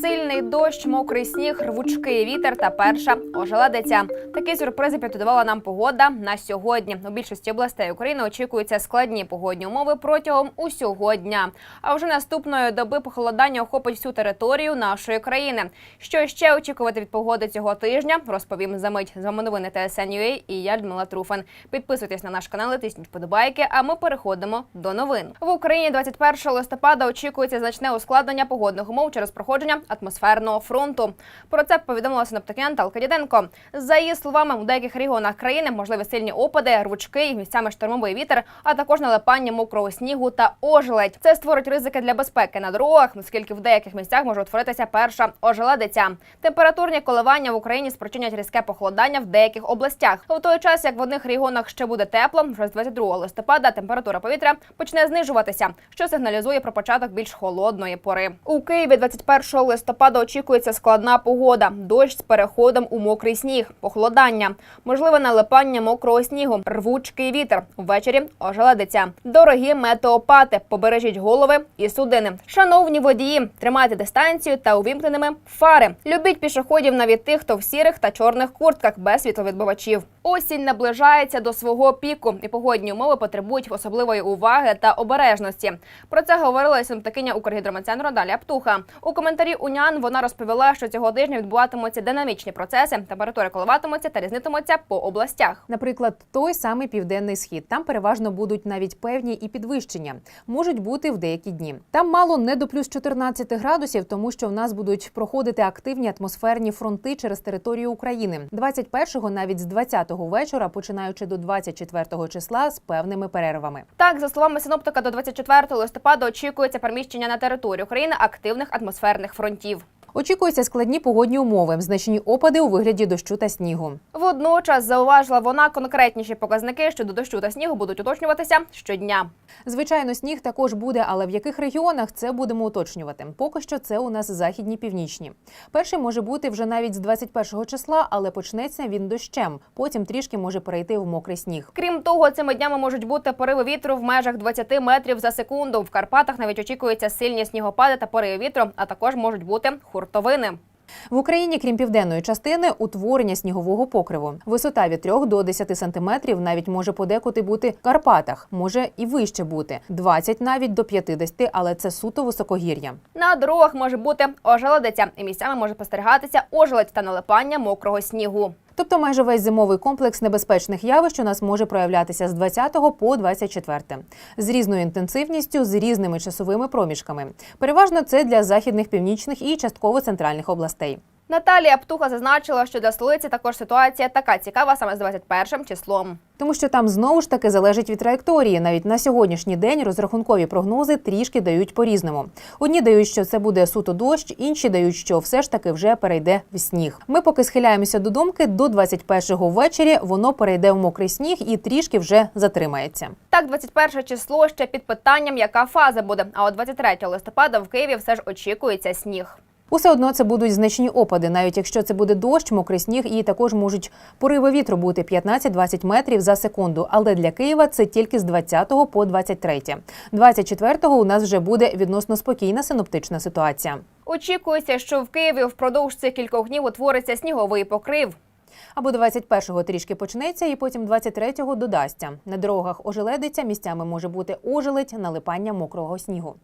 Сильний дощ, мокрий сніг, рвучкий вітер та перша ожеледиця. Такі сюрпризи підготувала нам погода на сьогодні. У більшості областей України очікуються складні погодні умови протягом усього дня. А вже наступної доби похолодання охопить всю територію нашої країни. Що ще очікувати від погоди цього тижня? Розповім за мить. З вами новини ТСН.UA і я Людмила Труфан. Підписуйтесь на наш канал, тисніть вподобайки. А ми переходимо до новин. В Україні 21 листопада очікується значне ускладнення погодних умов через проходження атмосферного фронту. Про це повідомила синоптикиня Наталка Діденко. За її словами, у деяких регіонах країни можливі сильні опади, рвучки, місцями штормовий вітер, а також налипання мокрого снігу та ожеледь. Це створить ризики для безпеки на дорогах, оскільки в деяких місцях може утворитися перша ожеледиця. Температурні коливання в Україні спричинять різке похолодання в деяких областях. У той час, як в одних регіонах ще буде тепло, вже з 22 листопада температура повітря почне знижуватися, що сигналізує про початок більш холодної пори. У Києві 21 листопада очікується складна погода, дощ з переходом у мокрий сніг, похолодання, можливе налипання мокрого снігу, рвучкий вітер. Ввечері ожеледиця. Дорогі метеопати, побережіть голови і судини. Шановні водії, тримайте дистанцію та увімкненими фари. Любіть пішоходів навіть тих, хто в сірих та чорних куртках без світловідбивачів. Осінь наближається до свого піку, і погодні умови потребують особливої уваги та обережності. Про це говорила симптакиня Укргідрометцентру Даля Птуха. У коментарі УНЯН вона розповіла, що цього тижня відбуватимуться динамічні процеси, температури коливатимуться та різнитимуться по областях. Наприклад, той самий південний схід. Там переважно будуть навіть певні і підвищення, можуть бути в деякі дні. Там мало не до плюс 14 градусів, тому що в нас будуть проходити активні атмосферні фронти через територію України. 21-го навіть з 20-го вечора, починаючи до 24-го числа, з певними перервами. Так, за словами синоптика, до 24 листопада очікується переміщення на територію України активних атмосферних фронтів фронтів. Очікуються складні погодні умови, значні опади у вигляді дощу та снігу. Водночас зауважила вона конкретніші показники щодо дощу та снігу будуть уточнюватися щодня. Звичайно, сніг також буде, але в яких регіонах це будемо уточнювати. Поки що це у нас західні північні. Перший може бути вже навіть з 21 числа, але почнеться він дощем. Потім трішки може перейти в мокрий сніг. Крім того, цими днями можуть бути пориви вітру в межах 20 метрів за секунду. В Карпатах навіть очікуються сильні снігопади та пориви вітру, а також можуть бути хуртовини. В Україні, крім південної частини, утворення снігового покриву. Висота від 3 до 10 сантиметрів навіть може подекуди бути в Карпатах, може і вище бути 20 навіть до 50, але це суто високогір'я. На дорогах може бути ожеледиця, і місцями може спостерігатися ожеледь та налипання мокрого снігу. Тобто майже весь зимовий комплекс небезпечних явищ у нас може проявлятися з 20 по 24. з різною інтенсивністю, з різними часовими проміжками. Переважно це для західних, північних і частково центральних областей. Наталія Птуха зазначила, що для столиці також ситуація така цікава саме з 21 числом. Тому що там знову ж таки залежить від траєкторії. Навіть на сьогоднішній день розрахункові прогнози трішки дають по-різному. Одні дають, що це буде суто дощ, інші дають, що все ж таки вже перейде в сніг. Ми поки схиляємося до думки, до 21-го ввечері воно перейде в мокрий сніг і трішки вже затримається. Так, 21 число ще під питанням, яка фаза буде. А от 23 листопада в Києві все ж очікується сніг. Усе одно це будуть значні опади, навіть якщо це буде дощ, мокрий сніг, і також можуть пориви вітру бути 15-20 метрів за секунду. Але для Києва це тільки з 20 по 23. 24-го у нас вже буде відносно спокійна синоптична ситуація. Очікується, що в Києві впродовж цих кількох днів утвориться сніговий покрив. Або 21-го трішки почнеться, і потім 23-го додасться. На дорогах ожеледиться, місцями може бути ожеледь, налипання мокрого снігу.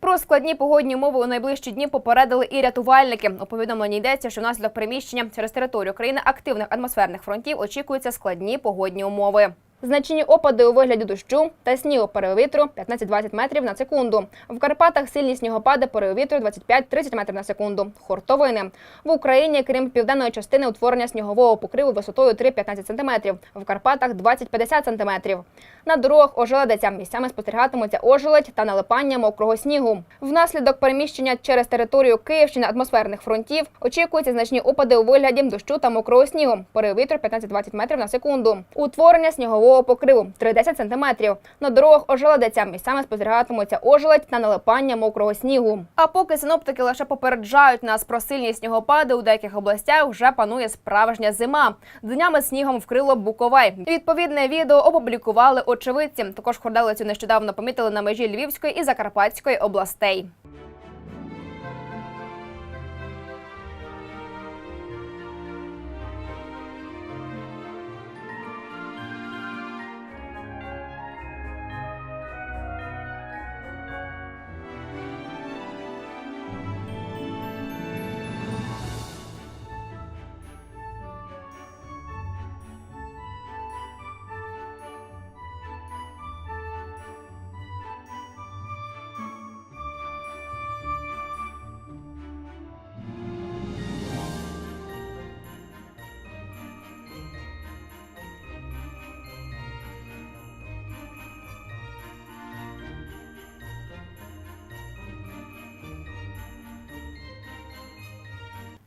Про складні погодні умови у найближчі дні попередили і рятувальники. У повідомленні йдеться, що внаслідок переміщення через територію країни активних атмосферних фронтів очікуються складні погодні умови. Значні опади у вигляді дощу та снігу вітру 15-20 метрів на секунду. В Карпатах сильні снігопади пориви вітру 25-30 метрів на секунду. Хуртовини. В Україні, крім південної частини, утворення снігового покриву висотою 3-15 см. В Карпатах 20-50 см. На дорогах ожеледиця. Місцями спостерігатимуться ожеледь та налипання мокрого снігу. Внаслідок переміщення через територію Київщини атмосферних фронтів очікуються значні опади у вигляді дощу та мокрого снігу. Пориви вітру 15-20 метрів на секунду. Утворення снігового покриву 3-10 см. На дорогах ожеледиця. Місцями спостерігатимуться ожеледь та налипання мокрого снігу. А поки синоптики лише попереджають нас про сильні снігопади у деяких областях, вже панує справжня зима. Днями снігом вкрило Буковай. Відповідне відео опублікували очевидці. Також хорделицю нещодавно помітили на межі Львівської і Закарпатської областей.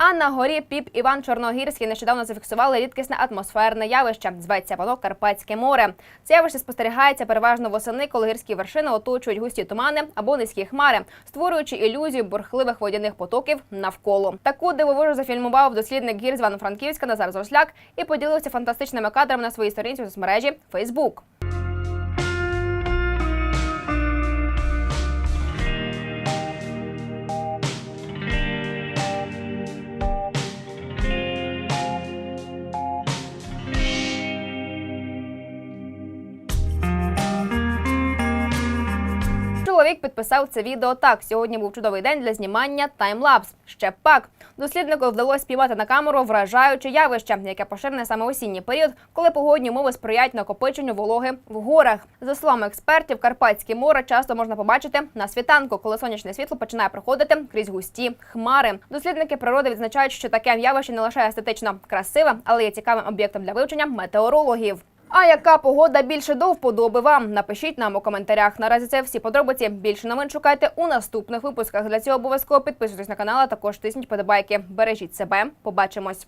А на горі Піп Іван Чорногірський нещодавно зафіксували рідкісне атмосферне явище. Зветься воно Карпатське море. Це явище спостерігається переважно восени, коли гірські вершини оточують густі тумани або низькі хмари, створюючи ілюзію бурхливих водяних потоків навколо. Таку дивовижу зафільмував дослідник гір з Івано-Франківська Назар Зосляк і поділився фантастичними кадрами на своїй сторінці у соцмережі Facebook. Підписав це відео так. Сьогодні був чудовий день для знімання таймлапс. Ще пак. Досліднику вдалося спіймати на камеру вражаюче явище, яке поширене саме осінній період, коли погодні умови сприяють накопиченню вологи в горах. За словами експертів, Карпатське море часто можна побачити на світанку, коли сонячне світло починає проходити крізь густі хмари. Дослідники природи відзначають, що таке явище не лише естетично красиве, але є цікавим об'єктом для вивчення метеорологів. А яка погода більше до вподоби вам? Напишіть нам у коментарях. Наразі це всі подробиці. Більше новин шукайте у наступних випусках. Для цього обов'язково підписуйтесь на канал, а також тисніть подобайки. Бережіть себе. Побачимось.